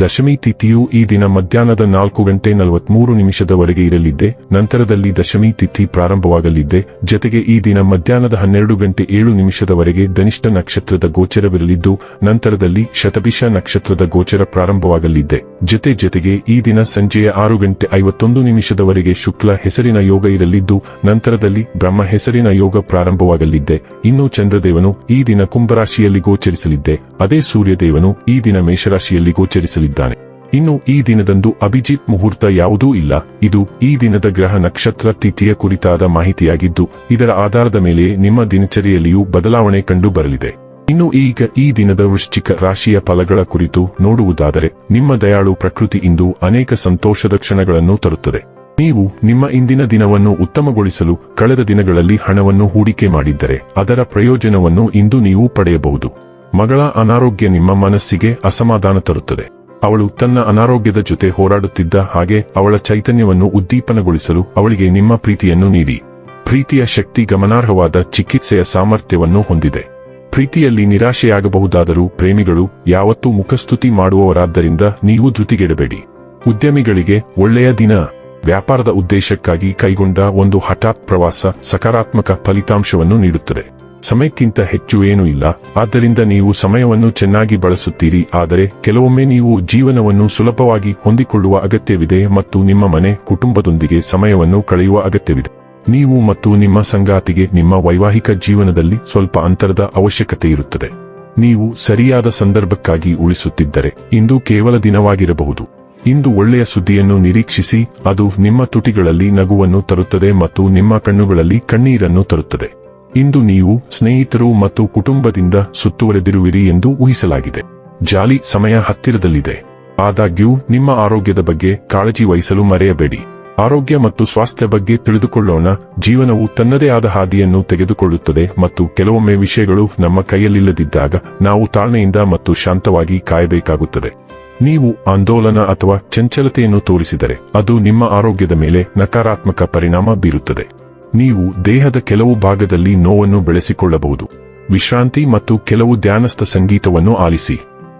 ದಶಮಿ ತಿಥಿಯು ಈ ದಿನ ಮಧ್ಯಾಹ್ನದ ನಾಲ್ಕು ಗಂಟೆ ನಲವತ್ಮೂರು ನಿಮಿಷದವರೆಗೆ ಇರಲಿದ್ದೆ, ನಂತರದಲ್ಲಿ ದಶಮಿ ತಿಥಿ ಪ್ರಾರಂಭವಾಗಲಿದ್ದೆ, ಜತೆಗೆ ಈ ದಿನ ಮಧ್ಯಾಹ್ನದ ಹನ್ನೆರಡು ಗಂಟೆ ಏಳು ನಿಮಿಷದವರೆಗೆ ಧನಿಷ್ಠ ನಕ್ಷತ್ರದ ಗೋಚರವಿರಲಿದ್ದು, ನಂತರದಲ್ಲಿ ಶತಭಿಷ ನಕ್ಷತ್ರದ ಗೋಚರ ಪ್ರಾರಂಭವಾಗಲಿದ್ದೆ. ಜತೆ ಜತೆಗೆ ಈ ದಿನ ಸಂಜೆಯ ಆರು ಗಂಟೆ ಐವತ್ತೊಂದು ನಿಮಿಷದವರೆಗೆ ಶುಕ್ಲ ಹೆಸರಿನ ಯೋಗ ಇರಲಿದ್ದು, ನಂತರದಲ್ಲಿ ಬ್ರಹ್ಮ ಹೆಸರಿನ ಯೋಗ ಪ್ರಾರಂಭವಾಗಲಿದ್ದೆ. ಇನ್ನು ಚಂದ್ರದೇವನು ಈ ದಿನ ಕುಂಭರಾಶಿಯಲ್ಲಿ ಗೋಚರಿಸಲಿದ್ದೆ. ಅದೇ ಸೂರ್ಯದೇವನು ಈ ದಿನ ಮೇಷರಾಶಿಯಲ್ಲಿ ಇನ್ನು ಈ ದಿನದಂದು ಅಭಿಜಿತ್ ಮುಹೂರ್ತ ಯಾವುದೂ ಇಲ್ಲ. ಇದು ಈ ದಿನದ ಗ್ರಹ ನಕ್ಷತ್ರ ತಿಥಿಯ ಕುರಿತಾದ ಮಾಹಿತಿಯಾಗಿದ್ದು, ಇದರ ಆಧಾರದ ಮೇಲೆ ನಿಮ್ಮ ದಿನಚರಿಯಲ್ಲಿಯೂ ಬದಲಾವಣೆ ಕಂಡು ಬರಲಿದೆ ಇನ್ನು ಈಗ ಈ ದಿನದ ವೃಶ್ಚಿಕ ರಾಶಿಯ ಫಲಗಳ ಕುರಿತು ನೋಡುವುದಾದರೆ, ನಿಮ್ಮ ದಯಾಳು ಪ್ರಕೃತಿ ಇಂದು ಅನೇಕ ಸಂತೋಷದ ಕ್ಷಣಗಳನ್ನು ತರುತ್ತದೆ. ನೀವು ನಿಮ್ಮ ಇಂದಿನ ದಿನವನ್ನು ಉತ್ತಮಗೊಳಿಸಲು ಕಳೆದ ದಿನಗಳಲ್ಲಿ ಹಣವನ್ನು ಹೂಡಿಕೆ ಮಾಡಿದ್ದರೆ, ಅದರ ಪ್ರಯೋಜನವನ್ನು ಇಂದು ನೀವು ಪಡೆಯಬಹುದು. ಮಗಳ ಅನಾರೋಗ್ಯ ನಿಮ್ಮ ಮನಸ್ಸಿಗೆ ಅಸಮಾಧಾನ ತರುತ್ತದೆ. ಅವಳು ತನ್ನ ಅನಾರೋಗ್ಯದ ಜೊತೆ ಹೋರಾಡುತ್ತಿದ್ದ ಹಾಗೆ ಅವಳ ಚೈತನ್ಯವನ್ನು ಉದ್ದೀಪನಗೊಳಿಸಲು ಅವಳಿಗೆ ನಿಮ್ಮ ಪ್ರೀತಿಯನ್ನು ನೀಡಿ. ಪ್ರೀತಿಯ ಶಕ್ತಿ ಗಮನಾರ್ಹವಾದ ಚಿಕಿತ್ಸೆಯ ಸಾಮರ್ಥ್ಯವನ್ನು ಹೊಂದಿದೆ. ಪ್ರೀತಿಯಲ್ಲಿ ನಿರಾಶೆಯಾಗಬಹುದಾದರೂ ಪ್ರೇಮಿಗಳು ಯಾವತ್ತೂ ಮುಖಸ್ತುತಿ ಮಾಡುವವರಾದ್ದರಿಂದ ನೀವು ಧೃತಿಗೆಡಬೇಡಿ. ಉದ್ಯಮಿಗಳಿಗೆ ಒಳ್ಳೆಯ ದಿನ. ವ್ಯಾಪಾರದ ಉದ್ದೇಶಕ್ಕಾಗಿ ಕೈಗೊಂಡ ಒಂದು ಹಠಾತ್ ಪ್ರವಾಸ ಸಕಾರಾತ್ಮಕ ಫಲಿತಾಂಶವನ್ನು ನೀಡುತ್ತದೆ. ಸಮಯಕ್ಕಿಂತ ಹೆಚ್ಚು ಏನೂ ಇಲ್ಲ. ಆದ್ದರಿಂದ ನೀವು ಸಮಯವನ್ನು ಚೆನ್ನಾಗಿ ಬಳಸುತ್ತೀರಿ. ಆದರೆ ಕೆಲವೊಮ್ಮೆ ನೀವು ಜೀವನವನ್ನು ಸುಲಭವಾಗಿ ಹೊಂದಿಕೊಳ್ಳುವ ಅಗತ್ಯವಿದೆ ಮತ್ತು ನಿಮ್ಮ ಮನೆ, ಕುಟುಂಬದೊಂದಿಗೆ ಸಮಯವನ್ನು ಕಳೆಯುವ ಅಗತ್ಯವಿದೆ. ನೀವು ಮತ್ತು ನಿಮ್ಮ ಸಂಗಾತಿಗೆ ನಿಮ್ಮ ವೈವಾಹಿಕ ಜೀವನದಲ್ಲಿ ಸ್ವಲ್ಪ ಅಂತರದ ಅವಶ್ಯಕತೆ ಇರುತ್ತದೆ. ನೀವು ಸರಿಯಾದ ಸಂದರ್ಭಕ್ಕಾಗಿ ಉಳಿಸುತ್ತಿದ್ದರೆ ಇಂದು ಕೇವಲ ದಿನವಾಗಿರಬಹುದು. ಇಂದು ಒಳ್ಳೆಯ ಸುದ್ದಿಯನ್ನು ನಿರೀಕ್ಷಿಸಿ, ಅದು ನಿಮ್ಮ ತುಟಿಗಳಲ್ಲಿ ನಗುವನ್ನು ತರುತ್ತದೆ ಮತ್ತು ನಿಮ್ಮ ಕಣ್ಣುಗಳಲ್ಲಿ ಕಣ್ಣೀರನ್ನು ತರುತ್ತದೆ. ಇಂದು ನೀವು ಸ್ನೇಹಿತರು ಮತ್ತು ಕುಟುಂಬದಿಂದ ಸುತ್ತುವರೆದಿರುವಿರಿ ಎಂದು ಊಹಿಸಲಾಗಿದೆ. ಜಾಲಿ ಸಮಯ ಹತ್ತಿರದಲ್ಲಿದೆ. ಆದಾಗ್ಯೂ, ನಿಮ್ಮ ಆರೋಗ್ಯದ ಬಗ್ಗೆ ಕಾಳಜಿ ವಹಿಸಲು ಮರೆಯಬೇಡಿ. ಆರೋಗ್ಯ ಮತ್ತು ಸ್ವಾಸ್ಥ್ಯ ಬಗ್ಗೆ ತಿಳಿದುಕೊಳ್ಳೋಣ. ಜೀವನವು ತನ್ನದೇ ಆದ ಹಾದಿಯನ್ನು ತೆಗೆದುಕೊಳ್ಳುತ್ತದೆ ಮತ್ತು ಕೆಲವೊಮ್ಮೆ ವಿಷಯಗಳು ನಮ್ಮ ಕೈಯಲ್ಲಿಲ್ಲದಿದ್ದಾಗ ನಾವು ತಾಳ್ಮೆಯಿಂದ ಮತ್ತು ಶಾಂತವಾಗಿ ಕಾಯಬೇಕಾಗುತ್ತದೆ. ನೀವು ಆಂದೋಲನ ಅಥವಾ ಚಂಚಲತೆಯನ್ನು ತೋರಿಸಿದರೆ ಅದು ನಿಮ್ಮ ಆರೋಗ್ಯದ ಮೇಲೆ ನಕಾರಾತ್ಮಕ ಪರಿಣಾಮ ಬೀರುತ್ತದೆ. ನೀವು ದೇಹದ ಕೆಲವು ಭಾಗದಲ್ಲಿ ನೋವನ್ನು ಬೆಳೆಸಿಕೊಳ್ಳಬಹುದು. ವಿಶ್ರಾಂತಿ ಮತ್ತು ಕೆಲವು ಧ್ಯಾನಸ್ಥ ಸಂಗೀತವನ್ನು ಆಲಿಸಿ.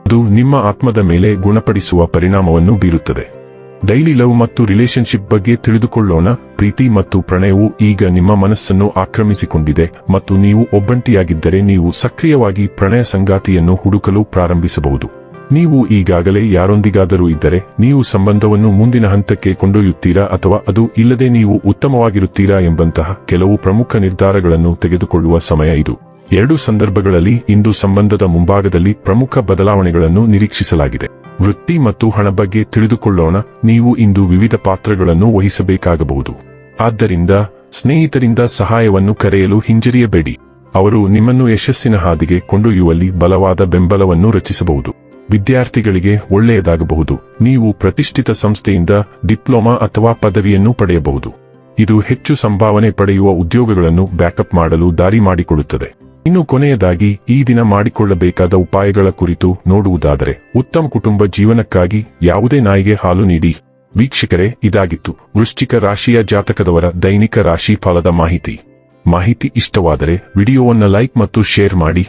ಅದು ನಿಮ್ಮ ಆತ್ಮದ ಮೇಲೆ ಗುಣಪಡಿಸುವ ಪರಿಣಾಮವನ್ನು ಬೀರುತ್ತದೆ. ಡೈಲಿ ಲವ್ ಮತ್ತು ರಿಲೇಶನ್ಶಿಪ್ ಬಗ್ಗೆ ತಿಳಿದುಕೊಳ್ಳೋಣ. ಪ್ರೀತಿ ಮತ್ತು ಪ್ರಣಯವು ಈಗ ನಿಮ್ಮ ಮನಸ್ಸನ್ನು ಆಕ್ರಮಿಸಿಕೊಂಡಿದೆ ಮತ್ತು ನೀವು ಒಬ್ಬಂಟಿಯಾಗಿದ್ದರೆ ನೀವು ಸಕ್ರಿಯವಾಗಿ ಪ್ರಣಯ ಸಂಗಾತಿಯನ್ನು ಹುಡುಕಲು ಪ್ರಾರಂಭಿಸಬಹುದು. ನೀವು ಈಗಾಗಲೇ ಯಾರೊಂದಿಗಾದರೂ ಇದ್ದರೆ ನೀವು ಸಂಬಂಧವನ್ನು ಮುಂದಿನ ಹಂತಕ್ಕೆ ಕೊಂಡೊಯ್ಯುತ್ತೀರಾ ಅಥವಾ ಅದು ಇಲ್ಲದೆ ನೀವು ಉತ್ತಮವಾಗಿರುತ್ತೀರಾ ಎಂಬಂತಹ ಕೆಲವು ಪ್ರಮುಖ ನಿರ್ಧಾರಗಳನ್ನು ತೆಗೆದುಕೊಳ್ಳುವ ಸಮಯ ಇದು. ಎರಡು ಸಂದರ್ಭಗಳಲ್ಲಿ ಇಂದು ಸಂಬಂಧದ ಮುಂಭಾಗದಲ್ಲಿ ಪ್ರಮುಖ ಬದಲಾವಣೆಗಳನ್ನು ನಿರೀಕ್ಷಿಸಲಾಗಿದೆ. ವೃತ್ತಿ ಮತ್ತು ಹಣ ಬಗ್ಗೆ ತಿಳಿದುಕೊಳ್ಳೋಣ. ನೀವು ಇಂದು ವಿವಿಧ ಪಾತ್ರಗಳನ್ನು ವಹಿಸಬೇಕಾಗಬಹುದು. ಆದ್ದರಿಂದ ಸ್ನೇಹಿತರಿಂದ ಸಹಾಯವನ್ನು ಕರೆಯಲು ಹಿಂಜರಿಯಬೇಡಿ. ಅವರು ನಿಮ್ಮನ್ನು ಯಶಸ್ಸಿನ ಹಾದಿಗೆ ಕೊಂಡೊಯ್ಯುವಲ್ಲಿ ಬಲವಾದ ಬೆಂಬಲವನ್ನು ರಚಿಸಬಹುದು. ವಿದ್ಯಾರ್ಥಿಗಳಿಗೆ ಒಳ್ಳೆಯದಾಗಬಹುದು. ನೀವು ಪ್ರತಿಷ್ಠಿತ ಸಂಸ್ಥೆಯಿಂದ ಡಿಪ್ಲೊಮಾ ಅಥವಾ ಪದವಿಯನ್ನು ಪಡೆಯಬಹುದು. ಇದು ಹೆಚ್ಚು ಸಂಭಾವನೆ ಪಡೆಯುವ ಉದ್ಯೋಗಗಳನ್ನು ಬ್ಯಾಕಪ್ ಮಾಡಲು ದಾರಿ ಮಾಡಿಕೊಡುತ್ತದೆ. ಇನ್ನು ಕೊನೆಯದಾಗಿ, ಈ ದಿನ ಮಾಡಿಕೊಳ್ಳಬೇಕಾದ ಉಪಾಯಗಳ ಕುರಿತು ನೋಡುವುದಾದರೆ, ಉತ್ತಮ ಕುಟುಂಬ ಜೀವನಕ್ಕಾಗಿ ಯಾವುದೇ ನಾಯಿಗೆ ಹಾಲು ನೀಡಿ. ವೀಕ್ಷಕರೇ, ಇದಾಗಿತ್ತು. ವೃಶ್ಚಿಕ ರಾಶಿಯ ಜಾತಕದವರ ದೈನಿಕ ರಾಶಿ ಫಲದ ಮಾಹಿತಿ. ಮಾಹಿತಿ ಇಷ್ಟವಾದರೆ, ವಿಡಿಯೋವನ್ನು ಲೈಕ್ ಮತ್ತು ಶೇರ್ ಮಾಡಿ.